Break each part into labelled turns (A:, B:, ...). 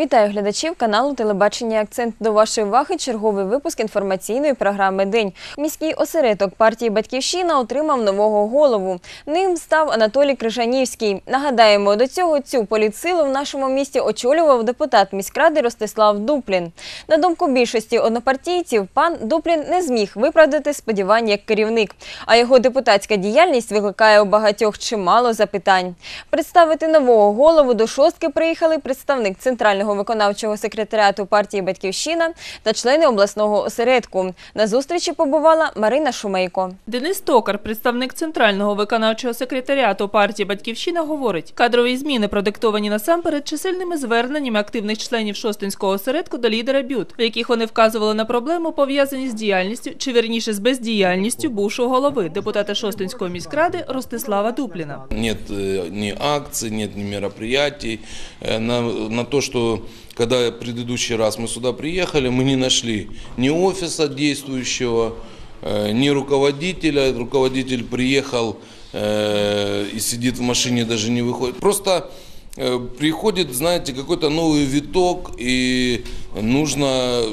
A: Вітаю глядачів каналу Телебачення Акцент. До вашої уваги черговий випуск інформаційної програми День. Міський осередок партії Батьківщина отримав нового голову. Ним став Анатолій Крижанівський. Нагадаємо, до цього цю політсилу в нашому місті очолював депутат міськради Ростислав Дуплін. На думку більшості однопартійців, пан Дуплін не зміг виправдати сподівань як керівник, а його депутатська діяльність викликає у багатьох чимало запитань. Представити нового голову до шостки приїхали представник центрального виконавчого секретаріату партії Батьківщина та члени обласного осередку. На зустрічі побувала Марина Шумейко.
B: Денис Токар, представник центрального виконавчого секретаріату партії Батьківщина, говорить, кадрові зміни продиктовані насамперед чисельними зверненнями активних членів шостинського осередку до лідера БЮТ, в яких вони вказували на проблему, пов'язані з діяльністю чи верніше з бездіяльністю бувшого голови депутата Шостинської міськради Ростислава Дупліна.
C: Нет э, ни акций, нет ни мероприятий. Э, На, на то, что когда предыдущий раз мы сюда приехали, мы не нашли ни офиса действующего, э, ни руководителя. Руководитель приехал э, и сидит в машине, даже не выходит. Просто э, приходит, знаете, какой-то новый виток, и нужно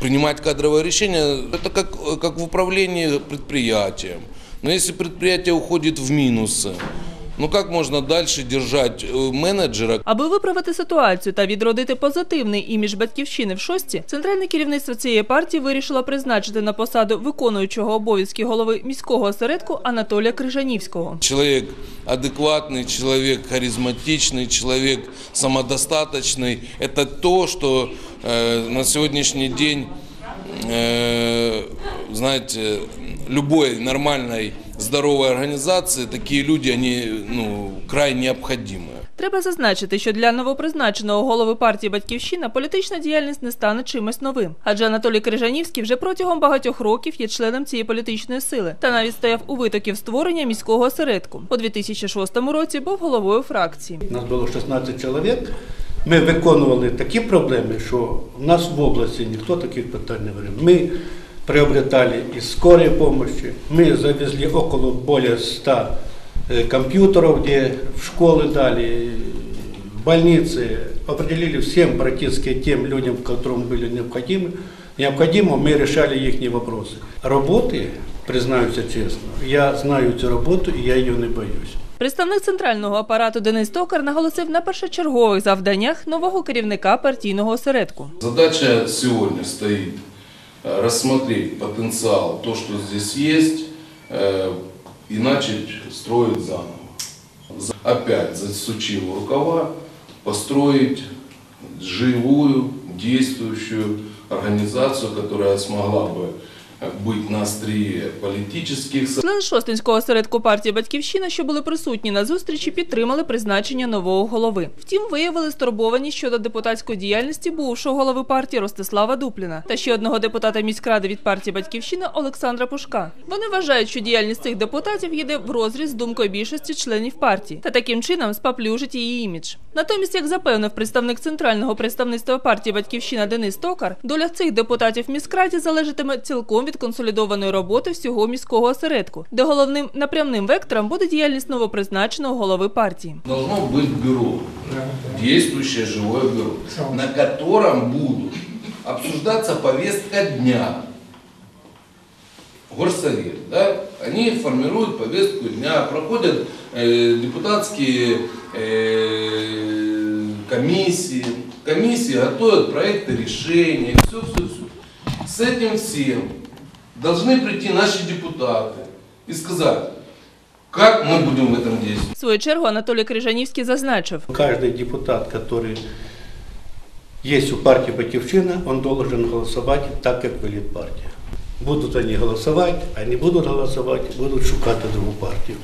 C: принимать кадровое решение. Это как, как в управлении предприятием. Но если предприятие уходит в минусы, ну как можно дальше держать э, менеджера,
B: Аби виправити ситуацію та відродити позитивний імідж батьківщини в шості, центральне керівництво цієї партії вирішило призначити на посаду виконуючого обов'язки голови міського осередку Анатолія Крижанівського.
C: человек адекватный, человек харизматичный, человек самодостаточный, это то, что э, на сегодняшний день, э, знаете, любой нормальной, здоровой организации такие люди, они ну, крайне необходимы.
B: Треба зазначити, що для новопризначеного голови партії Батьківщина політична діяльність не стане чимось новим, адже Анатолій Крижанівський вже протягом багатьох років є членом цієї політичної сили та навіть стояв у витоків створення міського осередку. У 2006 році був головою фракції.
D: Нас було 16 чоловік. Ми виконували такі проблеми, що в нас в області ніхто таких питань не вирішив. Ми приобретали і скорої допомоги, ми завезли около более 100 э, компьютеров, где в школы дали, в больницы, определили всем практически тем людям, которым были необходимы, необходимо, мы решали их вопросы. Работы, признаюсь честно, я знаю эту работу, и я ее не боюсь.
B: Представник центрального апарату Денис Токар наголосив на першочергових завданнях нового керівника партійного осередку.
C: Задача сегодня стоит э, рассмотреть потенциал, то, что здесь есть, э, и начать строить заново. За- Опять засучив рукава, построить живую, действующую организацию, которая смогла бы э, быть на острие
B: Члени Шостинського осередку партії Батьківщина, що були присутні на зустрічі, підтримали призначення нового голови. Втім, виявили стурбованість щодо депутатської діяльності бувшого голови партії Ростислава Дупліна та ще одного депутата міськради від партії Батьківщина Олександра Пушка. Вони вважають, що діяльність цих депутатів йде в розріз з думкою більшості членів партії та таким чином спаплюжить її імідж. Натомість, як запевнив представник центрального представництва партії Батьківщина Денис Токар, доля цих депутатів міськраді залежатиме цілком від консолідованої роботи всього міського осередку, де головним напрямним вектором буде діяльність новопризначеного голови партії.
C: Должно быть бюро, действующее живое бюро, на котором будут обсуждаться повестка дня. Горсовет, да, они формируют повестку дня, проходят э, депутатские э, комиссии, комиссии готовят проекты решений, все, все, все. С этим всем должны прийти наши депутаты и сказать, как мы будем в этом действовать.
B: В свою чергу Анатолій Крижанівський зазначив,
D: Каждый депутат, который есть у партии Батьковщина, он должен голосовать так, как велит партия. Будут они голосовать, а не будут голосовать, будут шукать другую партию.